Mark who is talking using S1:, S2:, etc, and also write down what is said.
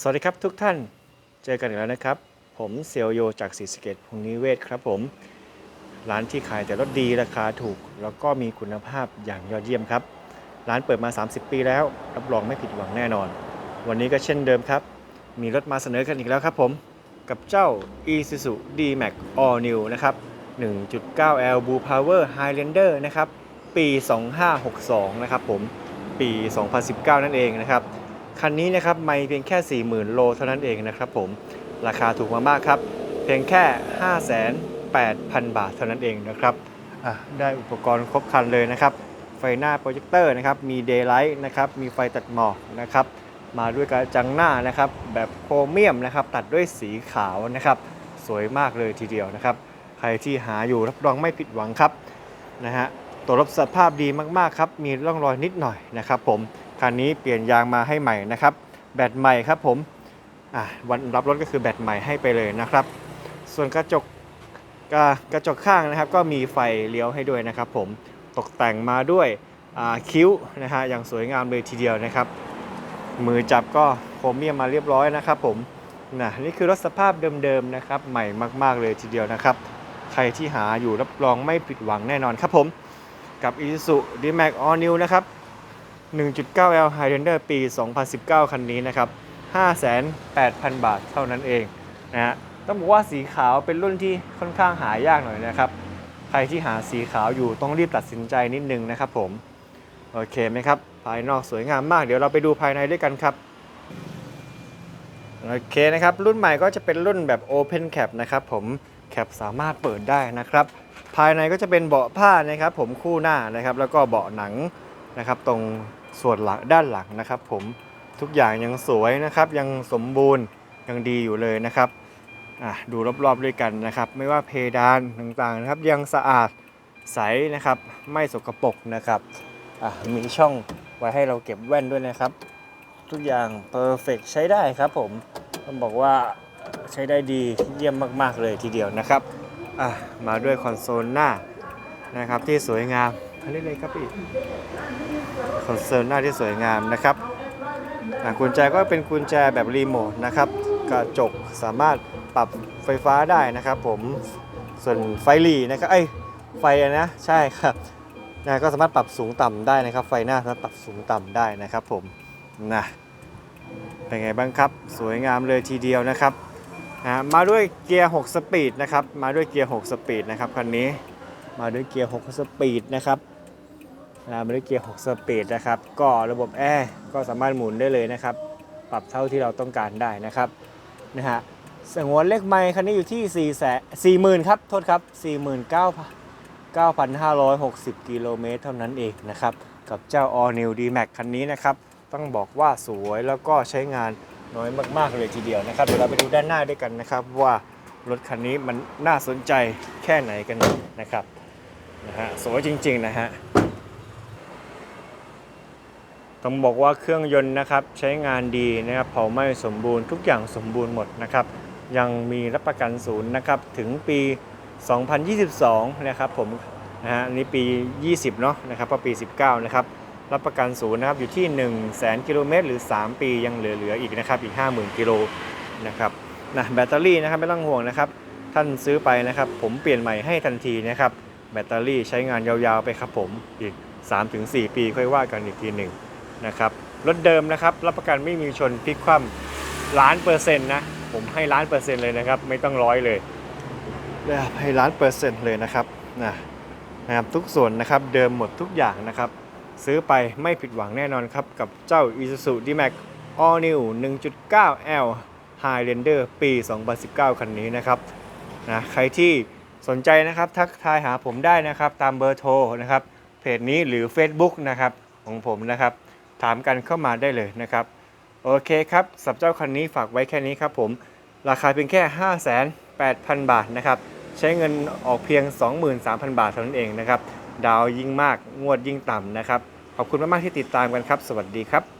S1: สวัสดีครับทุกท่านเจอกันอีกแล้วนะครับ ผมเซียวโยจากศรีสเกตพงนิเวศครับผมร้านที่ขายแต่รถดีราคาถูก แล้วก็มีคุณภาพอย่างยอดเยี่ยมครับ ร้านเปิดมา 30 ปีแล้ว รับรองไม่ผิดหวังแน่นอน วันนี้ก็เช่นเดิมครับ มีรถมาเสนอกันอีกแล้วครับผม กับเจ้า Isuzu D-Max All New นะครับ 1.9L Blue Power Highlander นะครับ ปี 2562 นะครับผม ปี 2019 นั่นเองนะครับ คันนี้นะครับไม่เพียงแค่ 40,000 โลเท่านั้นเองนะครับผมราคาถูกมากๆครับ เพียงแค่ 58,000 บาทเท่านั้นเองนะครับได้อุปกรณ์ครบคันเลยนะครับ ไฟหน้าโปรเจคเตอร์นะครับ มีเดย์ไลท์นะครับ มีไฟตัดหมอกนะครับ มาด้วยกระจังหน้านะครับ แบบโครเมียมนะครับ ตัดด้วยสีขาวนะครับ สวยมากเลยทีเดียวนะครับ ใครที่หาอยู่รับรองไม่ผิดหวังครับนะฮะตัวรถสภาพดีมากๆครับ มีร่องรอยนิดหน่อยนะครับผม คันนี้เปลี่ยนยางมาให้ใหม่นะครับ แบตใหม่ครับผมวันรับรถก็คือแบตใหม่ให้ไปเลยนะครับ ส่วนกระจกกระกระจกข้างนะครับ ก็มีไฟเลี้ยวให้ด้วยนะครับ ผมตกแต่งมาด้วยคิ้วนะฮะอย่างสวยงามเลยทีเดียวนะครับ มือจับก็โครเมียมมาเรียบร้อยนะครับ ผมนะนี่คือรถสภาพเดิมๆนะครับ ใหม่มาก ๆเลยทีเดียวนะครับ ใครที่หาอยู่รับรองไม่ผิดหวังแน่นอนครับผม กับ Isuzu D-Max All New นะครับ 1.9L Highlander ปี 2019 คันนี้นะครับ 58,000 บาทเท่านั้นเองนะฮะ ต้องบอกว่าสีขาวเป็นรุ่นที่ค่อนข้างหายากหน่อยนะครับ ใครที่หาสีขาวอยู่ต้องรีบตัดสินใจนิดนึงนะครับผม โอเคไหมครับ ภายนอกสวยงามมาก เดี๋ยวเราไปดูภายในด้วยกันครับ โอเคนะครับ รุ่นใหม่ก็จะเป็นรุ่นแบบ Open Cap นะครับผม แคปสามารถเปิดได้นะครับ ภายในก็จะเป็นเบาะผ้านะครับผมคู่หน้านะครับ แล้วก็เบาะหนัง นะครับตรงส่วนหลังด้านหลังนะครับ ผมทุกอย่างยังสวยนะครับ ยังสมบูรณ์ยังดีอยู่เลยนะครับดูรอบๆด้วยกันนะครับ ไม่ว่าเพดานต่างๆนะครับ ยังสะอาดใสนะครับ ไม่สกปรกนะครับมีช่องไว้ให้เราเก็บแว่นด้วยนะครับ ทุกอย่างเพอร์เฟกใช้ได้ครับผมต้องบอกว่าใช้ได้ดีเยี่ยมมาก ๆ เลยทีเดียวนะครับมาด้วยคอนโซลหน้านะครับที่สวยงาม อันนี้เลยครับพี่คอนโซลหน้าที่สวยงามนะครับอะกุญแจก็เป็นกุญแจแบบรีโมทนะครับกระจกสามารถปรับไฟฟ้าได้นะครับผมส่วนไฟหลีนะครับไอ้ไฟนะใช่ครับนะก็สามารถปรับสูงต่ำได้นะครับ ไฟหน้าสามารถปรับสูงต่ำได้นะครับผมนะเป็นไงบ้างครับ สวยงามเลยทีเดียวนะครับนะมาด้วยเกียร์ 6 สปีดนะครับ มาด้วยเกียร์ 6 สปีดนะครับคันนี้ มาด้วยเกียร์ 6 สปีดนะครับ นะมาด้วยเกียร์6สปีดนะครับ ก็ระบบแอร์ก็สามารถหมุนได้เลยนะครับ ปรับเท่าที่เราต้องการได้นะครับนะฮะสงวนเลขไมค์คันนี้อยู่ที่4แสนสี่หมื่นครับโทษครับ4 9 9 5 6 0 กิโลเมตรเท่านั้นเองนะครับ กับเจ้า All New D-Max คันนี้นะครับ ต้องบอกว่าสวยแล้วก็ใช้งานน้อยมาก ๆ เลยทีเดียวนะครับ เดี๋ยวเราไปดูด้านหน้าด้วยกันนะครับ ว่ารถคันนี้มันน่าสนใจแค่ไหนกันนะครับนะฮะสวยจริง ๆ นะฮะ ต้องบอกว่าเครื่องยนต์นะครับใช้งานดีนะครับเผาไหม้สมบูรณ์ทุกอย่างสมบูรณ์หมดนะครับ ยังมีรับประกันศูนย์นะครับถึงปี 2022 นะครับผมนะฮะนี่ปี 20 เนาะนะครับพราะปี 19 นะครับ รับประกันศูนย์นะครับอยู่ที่ 1 0 0 0 0แกิโลเมตรหรือ 3 ปียังเหลือๆอีกนะครับอีก 50,000 กิโลนะครับนะแบตเตอรี่นะครับไม่ต้องห่วงนะครับ ท่านซื้อไปนะครับผมเปลี่ยนใหม่ให้ทันทีนะครับแบตเตอรี่ใช้งานยาวๆไปครับผมอีก 3-4 ปีค่อยว่ากันอีกทีหนึ่ง นะครับรถเดิมนะครับรับประกันไม่มีชนพลิกคว่ำล้านเปอร์เซ็นต์นะผมให้ล้านเปอร์เซ็นต์เลยนะครับ ไม่ต้องร้อยเลยให้ล้านเปอร์เซ็นต์เลยนะครับนะนะครับทุกส่วนนะครับเดิมหมดทุกอย่างนะครับ ซื้อไปไม่ผิดหวังแน่นอนครับ กับเจ้า Isuzu D-Max All New 1.9L Highlander ปี 2019 คันนี้นะครับนะใครที่สนใจนะครับทักทายหาผมได้นะครับ ตามเบอร์โทรนะครับเพจนี้หรือ Facebook นะครับของผมนะครับ ถามกันเข้ามาได้เลยนะครับ โอเคครับสับเจ้าคันนี้ฝากไว้แค่นี้ครับผม ราคาเพียงแค่ 58,000 บาทนะครับใช้เงินออกเพียง 23,000 บาทเท่านั้นเองนะครับ ดาวยิ่งมากงวดยิ่งต่ำนะครับ ขอบคุณมาก ๆ ที่ติดตามกันครับ สวัสดีครับ